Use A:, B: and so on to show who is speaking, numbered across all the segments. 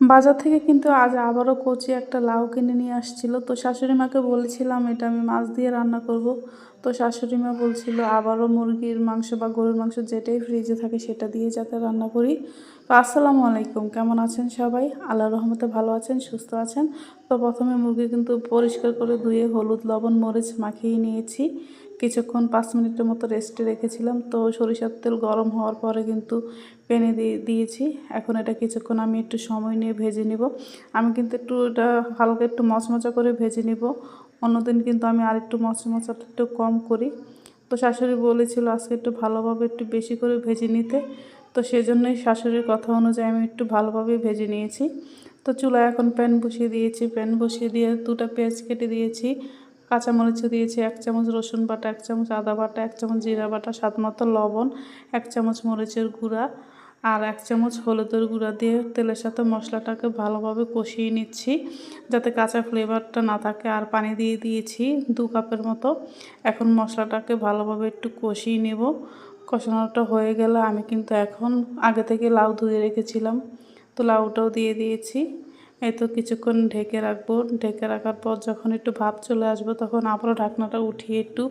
A: বাজার থেকে কিন্তু আজ আবারও কচি একটা লাউ কিনে নিয়ে আসছিল। তো শাশুড়ি মাকে বলেছিলাম, এটা আমি মাছ দিয়ে রান্না করব। তো শাশুড়ি মা বলছিল, আবারও মুরগির মাংস বা গরুর মাংস যেটাই ফ্রিজে থাকে সেটা দিয়ে যাতে রান্না করি। তো আসসালামু আলাইকুম, কেমন আছেন সবাই? আল্লাহ রহমতে ভালো আছেন, সুস্থ আছেন? তো প্রথমে মুরগি কিন্তু পরিষ্কার করে ধুয়ে হলুদ, লবণ, মরিচ মাখিয়ে নিয়েছি। কিছুক্ষণ পাঁচ মিনিটের মতো রেস্টে রেখেছিলাম। তো সরিষার তেল গরম হওয়ার পরে কিন্তু পেনে দিয়ে দিয়েছি। এখন এটা কিছুক্ষণ আমি একটু সময় নিয়ে ভেজে নিব। আমি কিন্তু একটু এটা হালকা একটু মচমচা করে ভেজে নিব। অন্যদিন কিন্তু আমি আর একটু মচমচাটা একটু কম করি। তো শাশুড়ি বলেছিল আজকে একটু ভালোভাবে একটু বেশি করে ভেজে নিতে। তো সেজন্যই শাশুড়ির কথা অনুযায়ী আমি একটু ভালোভাবে ভেজে নিয়েছি। তো চুলায় এখন প্যান বসিয়ে দিয়েছি। প্যান বসিয়ে দিয়ে দুটা পেঁয়াজ কেটে দিয়েছি। কাঁচামরিচও দিয়েছি, এক চামচ রসুন বাটা, এক চামচ আদা বাটা, এক চামচ জিরা বাটা, স্বাদ মতো লবণ, এক চামচ মরিচের গুঁড়া আর এক চামচ হলুদের গুঁড়া দিয়ে তেলের সাথে মশলাটাকে ভালোভাবে কষিয়ে নিচ্ছি যাতে কাঁচা ফ্লেভারটা না থাকে। আর পানি দিয়ে দিয়েছি দু কাপের মতো। এখন মশলাটাকে ভালোভাবে একটু কষিয়ে নেব। কষানোটা হয়ে গেলে আমি কিন্তু এখন আগে থেকে লাউ ধুয়ে রেখেছিলাম। তো লাউটাও দিয়ে দিয়েছি। এই তো কিছুক্ষণ ঢেকে রাখব। ঢেকে রাখার পর যখন একটু ভাপ চলে আসব তখন আবারও ঢাকনাটা উঠিয়ে একটু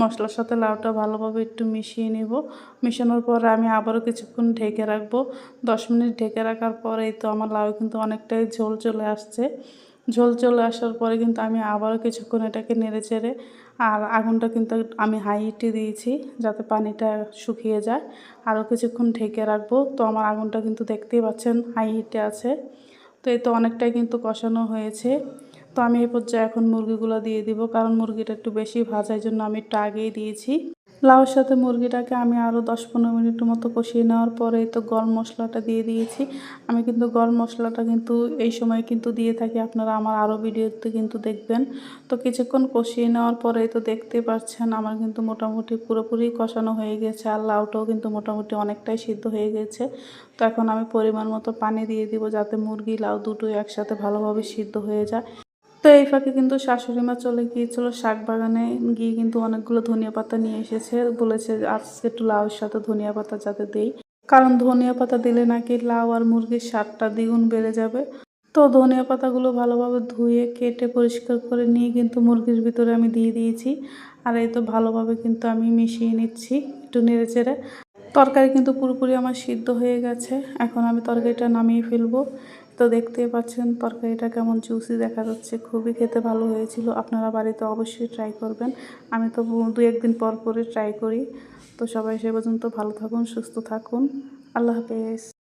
A: মশলার সাথে লাউটা ভালোভাবে একটু মিশিয়ে নেব। মিশানোর পরে আমি আবারও কিছুক্ষণ ঢেকে রাখব। দশ মিনিট ঢেকে রাখার পরে এই তো আমার লাউ কিন্তু অনেকটাই ঝোল চলে আসছে। ঝোল চলে আসার পরে কিন্তু আমি আবারও কিছুক্ষণ এটাকে নেড়ে চেড়ে আর আগুনটা কিন্তু আমি হাই হিটে দিয়েছি যাতে পানিটা শুকিয়ে যায়। আরও কিছুক্ষণ ঢেকে রাখব। তো আমার আগুনটা কিন্তু দেখতেই পাচ্ছেন হাই হিটে আছে। তো এই তো অনেকটাই কিন্তু কষানো হয়েছে। তো আমি এই পর্যায়ে এখন মুরগিগুলো দিয়ে দিব, কারণ মুরগিটা একটু বেশি ভাজার জন্য আমি একটু আগেই দিয়েছি। লাউর সাথে মুরগিটাকে আমি আরও দশ পনেরো মিনিটের মতো কষিয়ে নেওয়ার পরে তো গরম মশলাটা দিয়ে দিয়েছি। আমি কিন্তু গরম মশলাটা কিন্তু এই সময় কিন্তু দিয়ে থাকি। আপনারা আমার আরও ভিডিওতে কিন্তু দেখবেন। তো কিছুক্ষণ কষিয়ে নেওয়ার পরে তো দেখতে পাচ্ছেন, আমার কিন্তু মোটামুটি পুরোপুরি কষানো হয়ে গেছে আর লাউটাও কিন্তু মোটামুটি অনেকটাই সিদ্ধ হয়ে গেছে। তো এখন আমি পরিমাণ মতো পানি দিয়ে দিব যাতে মুরগি, লাউ দুটোই একসাথে ভালোভাবে সিদ্ধ হয়ে যায়। তো এই ফাঁকে কিন্তু শাশুড়ি মা চলে গিয়েছিল শাক বাগানে গিয়ে কিন্তু অনেকগুলো ধনিয়া পাতা নিয়ে এসেছে। বলেছে আজকে একটু লাউয়ের সাথে ধনিয়া পাতা যাতে দেই। কারণ ধনিয়া পাতা দিলে নাকি লাউ আর মুরগির স্বাদটা দ্বিগুণ বেড়ে যাবে। তো ধনিয়া পাতাগুলো ভালোভাবে ধুয়ে, কেটে, পরিষ্কার করে নিয়ে কিন্তু মুরগির ভিতরে আমি দিয়ে দিয়েছি। আর এই তো ভালোভাবে কিন্তু আমি মিশিয়ে নিচ্ছি একটু নেড়ে চেড়ে। তরকারি কিন্তু পুরোপুরি আমার সিদ্ধ হয়ে গেছে। এখন আমি তরকারিটা নামিয়ে ফেলব। তো দেখতে পাচ্ছেন তরকারিটা কেমন জুসি দেখা যাচ্ছে। খুবই খেতে ভালো হয়েছিল। আপনারা বাড়িতে অবশ্যই ট্রাই করবেন। আমি তো দু একদিন পর পরে ট্রাই করি। তো সবাই সে পর্যন্ত ভালো থাকুন, সুস্থ থাকুন। আল্লাহ হাফেজ।